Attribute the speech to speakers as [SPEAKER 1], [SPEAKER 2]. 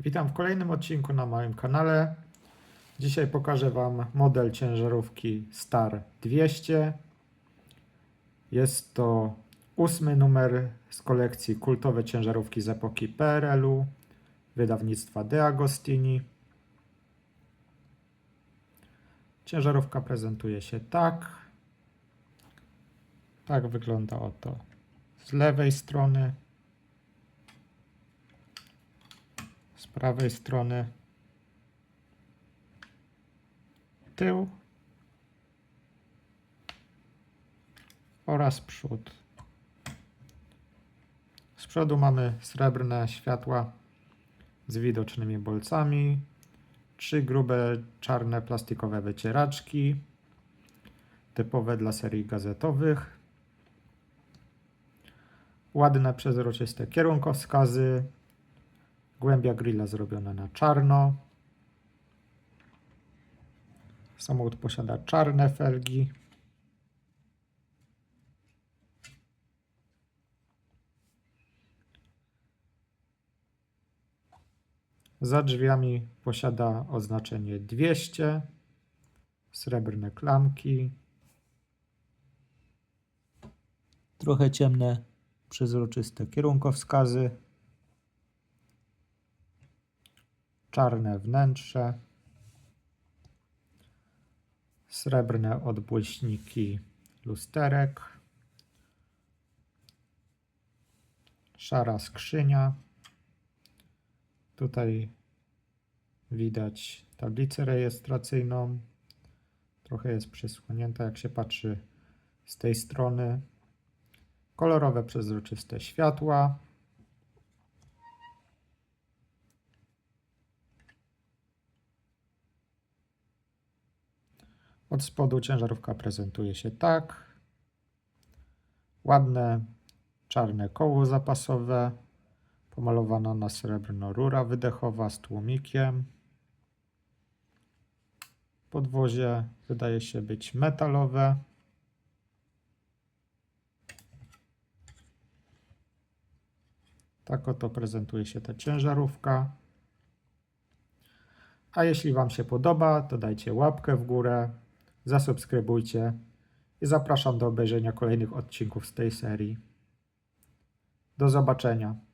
[SPEAKER 1] Witam w kolejnym odcinku na moim kanale. Dzisiaj pokażę Wam model ciężarówki Star 200. Jest to ósmy numer z kolekcji kultowe ciężarówki z epoki PRL-u wydawnictwa De Agostini. Ciężarówka prezentuje się tak. Tak wygląda oto z lewej strony. Z prawej strony. Tył. Oraz przód. Z przodu mamy srebrne światła z widocznymi bolcami, trzy grube czarne plastikowe wycieraczki, typowe dla serii gazetowych, ładne przezroczyste kierunkowskazy, Głębia grilla zrobiona na czarno. Samochód posiada czarne felgi. Za drzwiami posiada oznaczenie 200, srebrne klamki, trochę ciemne, przezroczyste kierunkowskazy. Czarne wnętrze, srebrne odbłyśniki lusterek, szara skrzynia. Tutaj widać tablicę rejestracyjną. Trochę jest przysłonięta, jak się patrzy z tej strony. Kolorowe, przezroczyste światła. Od spodu ciężarówka prezentuje się tak. Ładne czarne koło zapasowe, pomalowana na srebrno rura wydechowa z tłumikiem. Podwozie wydaje się być metalowe. Tak oto prezentuje się ta ciężarówka. A jeśli Wam się podoba, to dajcie łapkę w górę, zasubskrybujcie i zapraszam do obejrzenia kolejnych odcinków z tej serii. Do zobaczenia.